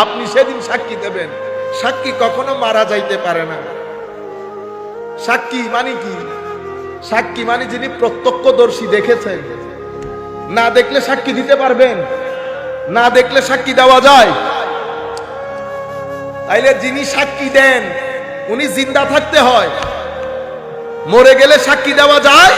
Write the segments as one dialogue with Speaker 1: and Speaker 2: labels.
Speaker 1: আপনি সেদিন সাক্ষী দেবেন। সাক্ষী কখনো মারা যাইতে পারে না। সাক্ষী মানে কি? সাক্ষী মানে যিনি প্রত্যক্ষদর্শী দেখেছেন। না দেখলে সাক্ষী দিতে পারবেন। না দেখলে সাক্ষী দেওয়া যায়। তাইলে যিনি সাক্ষী দেন, উনি জিন্দা থাকতে হয়। মরে গেলে সাক্ষী দেওয়া যায়?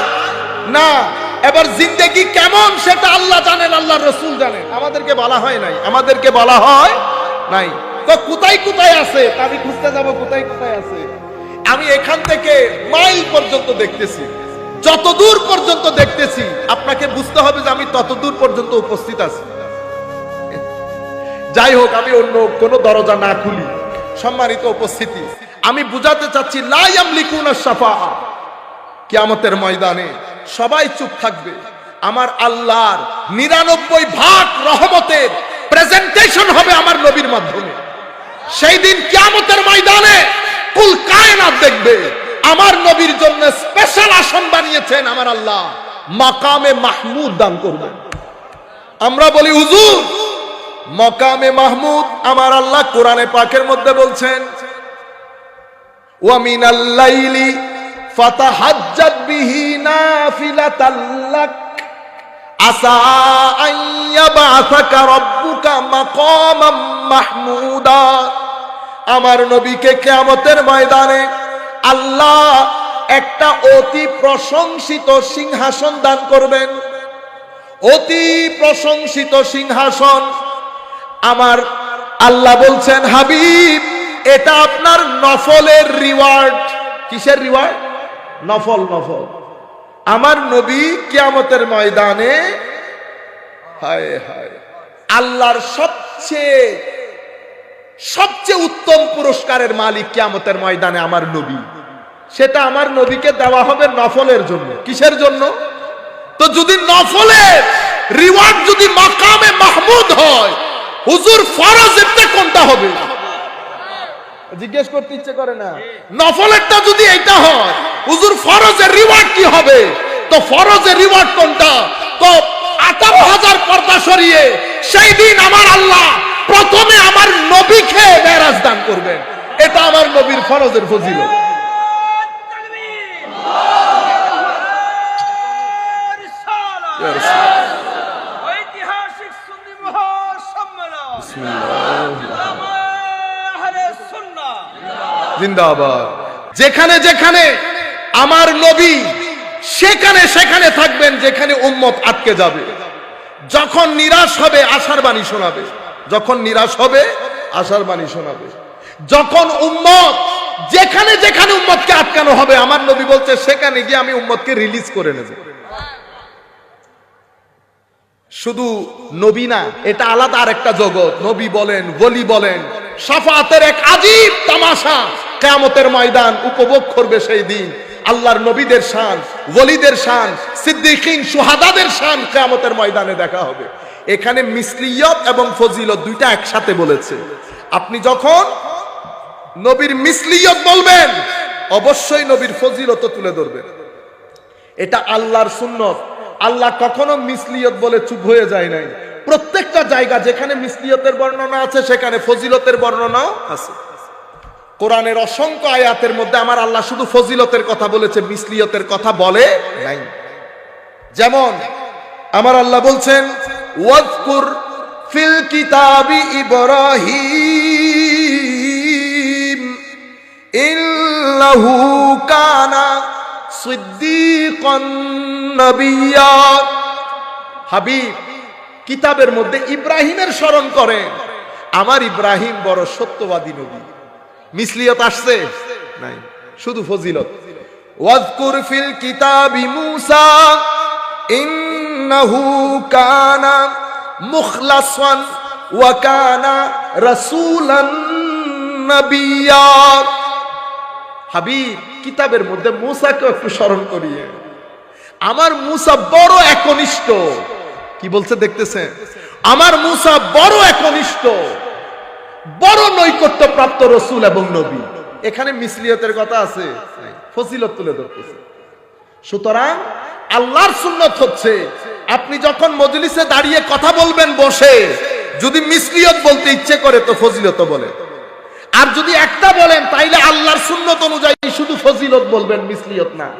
Speaker 1: না। এবার জিন্দেগি কেমন সেটা আল্লাহ জানেন আল্লাহ রসুল জানেন। আমাদেরকে বলা হয় নাই। আমাদেরকে বলা হয় নাই। তো কোথায় কোথায় আছে? আমি খুঁজতে যাব, কোথায় কোথায় আছে? আমি এখান থেকে মাইল পর্যন্ত দেখতেছি। যত দূর পর্যন্ত দেখতেছি, আপনাকে বুঝতে হবে যে আমি তত দূর পর্যন্ত উপস্থিত আছি। যাই হোক, আমি অন্য কোনো দরজা না খুলি। সম্মানিত উপস্থিতি, আমি বুঝাতে চাচ্ছি লাইয়াম লিকুন সাফা কিয়ামতের ময়দানে সবাই চুপ থাকবে। আমার আল্লাহর নিরানব্বই ভাগ রহমতের প্রেজেন্টেশন হবে আমার নবীর মাধ্যমে। সেই দিন কিয়ামতের ময়দানে কুল কায়নাত দেখবে, আমার নবীর জন্য স্পেশাল আসন বানিয়েছেন আমার আল্লাহ। মাকামে মাহমুদ দান করবেন। আমরা বলি, হুজুর, মকামে মাহমুদ আমার আল্লাহ কোরআনে পাকের মধ্যে বলছেন ওয়ামিন আল্লাইলি ফাতাহাজ্জাত বিহি নাফিলাতাল লাক। মাহমুদা। আমার নবীকে কিয়ামতের ময়দানে আল্লাহ একটা অতি প্রশংসিত সিংহাসন দান করবেন। অতি প্রশংসিত সিংহাসন। আমার আল্লাহ বলছেন, হাবিব, এটা আপনার নফলের রিওয়ার্ড। কিসের রিওয়ার্ড? নফল নফল। আমার নবী কিয়ামতের ময়দানে, হায় হায়, আল্লাহর সবচেয়ে সবচেয়ে উত্তম পুরস্কারের মালিক কিয়ামতের ময়দানে আমার নবী। সেটা আমার নবীকে দেওয়া হবে নফলের জন্য। কিসের জন্য? তো যদি নফলের রিওয়ার্ড যদি মাকামে মাহমুদ হয়, হুজুর ফরজ এতে কোনটা হবে? জিজ্ঞেস করতে ইচ্ছে করে না। নফলেরটা যদি এটা হয় হুজুর ফরজের রিওয়ার্ড কি হবে? তো ফরজের রিওয়ার্ড কোনটা? তো আঠারো হাজার পর্দা সরিয়ে সেই দিন আমার আল্লাহ প্রথমে আমার নবীকে মেরাজ দান করবেন। এটা আমার নবীর ফরজের ফজিলত। জিন্দাবাদ। যেখানে যেখানে আমার নবী সেখানে সেখানে থাকবেন যেখানে উম্মত আটকে যাবে। যখন নিরাশ হবে, আশার বাণী শোনাবে। যখন নিরাশ হবে, আশার বাণী শোনাবে। যখন উম্মত যেখানে যেখানে উম্মতকে আটকানো হবে, আমার নবী বলছে, সেখানে গিয়ে আমি উম্মতকে রিলিজ করে নেব। শুধু নবী না, এটা আলাদা আর একটা জগৎ। নবী বলেন বলি বলেন, সাফাতের এক আজীব তামাশা। কেয়ামতের ময়দান উপভোগ করবে সেই দিন। আল্লাহর নবীদের শান, ওলিদের শান, সিদ্দিকিন, সুহাদাদের শান কেয়ামতের ময়দানে দেখা হবে। এখানে মিসলিয়ত এবং ফজিলত দুইটা একসাথে বলেছে। আপনি যখন নবীর মিসলিয়ত বলবেন, অবশ্যই নবীর ফজিলত তুলে ধরবেন। এটা আল্লাহর সুন্নত। আল্লাহ কখনো মিসলিয়ত বলে চুপ হয়ে যায় নাই। প্রত্যেকটা জায়গা যেখানে মিসলিয়তের বর্ণনা আছে, সেখানে ফজিলতের বর্ণনাও আছে। কোরআনের অসংখ্য আয়াতের মধ্যে আমার আল্লাহ শুধু ফজিলতের কথা বলেছে, মিসলিয়তের কথা বলে নাই। যেমন আমার আল্লাহ বলছেন, ওয়াজকুর ফিল কিতাবি ইব্রাহিম, ইন্নাহু কানা সিদ্দিকান নবিয়্যা হাবিব, কিতাবের মধ্যে ইব্রাহিমের স্মরণ করেন। আমার ইব্রাহিম বড় সত্যবাদী নবী। মিসলিয়ত আসছে? নাই। শুধু ফজিলত। ওয়াজকুর ফিল কিতাবি মূসা, ইন্নাহু কানা মুখলাসান ওয়া কানা রাসূলান নাবিয়্যা হাবিব, কিতাবের মধ্যে মুসাকে একটু স্মরণ করিয়ে। আমার মুসা বড় একনিষ্ঠ। কি বলছে দেখতেছেন? আমার মুসা বড় একনিষ্ঠ। বড় নৈকট্য প্রাপ্ত রসুল এবং নবী। এখানে মিসলিয়তের কথা আছে। ফজিলত তুলে ধরতেছে। সুতরাং আল্লাহর সুন্নত হচ্ছে, আপনি যখন মজলিসে দাঁড়িয়ে কথা বলবেন বসে, যদি মিসলিয়ত বলতে ইচ্ছে করে তো ফজিলত বলে। আর যদি একটা বলেন, তাইলে আল্লাহর সুন্নত অনুযায়ী শুধু ফজিলত বলবেন, মিসলিয়ত না।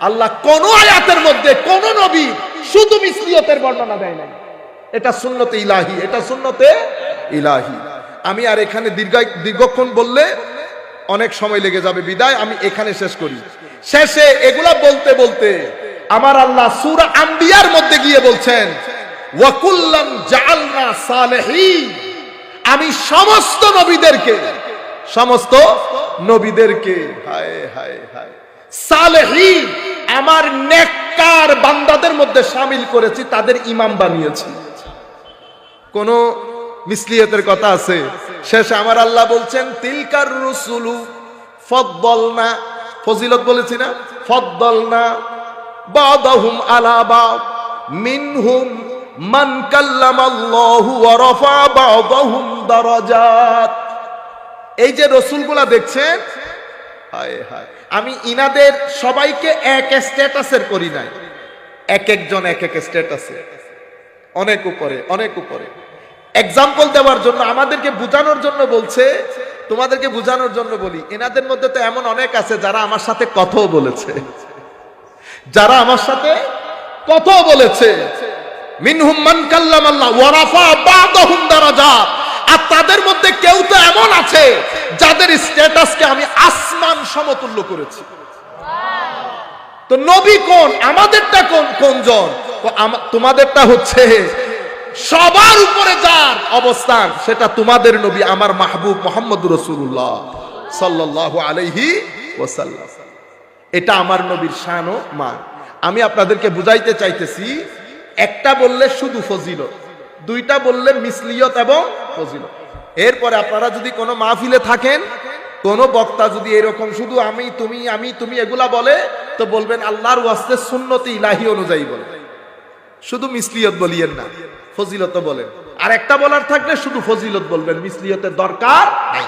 Speaker 1: আল্লাহ কোন আয়াতের মধ্যে, কোন নবী শুধু মিসলিয়তের বর্ণনা দেয় নাই। এটা সুন্নতে ইলাহি, এটা সুন্নতে ইলাহি। আমি আর এখানে দীর্ঘ দীর্ঘক্ষণ বললে অনেক সময় লেগে যাবে। বিদায়, আমি এখানে শেষ করি। শেষে এগুলা বলতে বলতে আমার আল্লাহ সূরা আম্বিয়ার মধ্যে গিয়ে বলছেন জাআলনা সালেহিন। আমি সমস্ত নবীদেরকে সমস্ত নবীদেরকে, হায় হায় হায়, সালেহিন, আমার নেককার বান্দাদের মধ্যে সামিল করেছি, তাদের ইমাম বানিয়েছি। কোন মিসলিয়তের কথা আছে। শেষে আমার আল্লাহ বলছেন, তিলকার রসুলু ফদ্দলনা। ফজিলত বলেছি না? ফদ্দলনা বাদাহুম আলা বাদ। মিনহুম মান কাল্লামাল্লাহু ওয়া রাফা বাদাহুম দারাজাত। এই যে রসুলগুলা দেখছেন, হায় হায়, আমি ইনাদের সবাইকে এক স্ট্যাটাসের করি নাই। এক একজন এক এক স্ট্যাটাসে। অনেক উপরে অনেক উপরে। এক্সাম্পল দেওয়ার জন্য, আমাদেরকে বোঝানোর জন্য বলছে, তোমাদেরকে বোঝানোর জন্য বলি, এনাদের মধ্যে তো এমন অনেক আছে যারা আমার সাথে কথাও বলেছে। যারা আমার সাথে কথাও বলেছে। মিনহুম মান কাল্লামাল্লাহ, ওয়া রাফা বাদাহুম দারাজাত আর তাদের মধ্যে কেউ তো এমন আছে, যাদের স্ট্যাটাসকে আমি আসমান সমতুল্য করেছি। তো নবী কোন, আমাদেরটা কোন, কোনজন? তো আমা- তোমাদেরটা হচ্ছে সবার উপরে যার অবস্থান, সেটা তোমাদের নবী, আমার মাহবুব মোহাম্মদ রসুল্লাহ সাল্লাহ আলাইহি ওসাল্লাম এটা আমার নবীর শান ও মান। আমি আপনাদেরকে বুঝাইতে চাইতেছি, একটা বললে শুধু ফজিলত, দুইটা বললে মিসলিয়ত এবং ফজিলত। এরপরে আপনারা যদি কোনো মাহফিলে থাকেন, কোন বক্তা যদি এরকম, শুধু আমি, তুমি আমি, তুমি, এগুলা বলে, তো বলবেন, আল্লাহর ওয়াস্তে সুন্নতি ইলাহি অনুযায়ী বলে। শুধু মিসলিয়ত বলিয়েন না ফজিলত বলেন। আর একটা বলার থাকলে শুধু ফজিলত বলবেন, মিসলিয়তের দরকার নাই।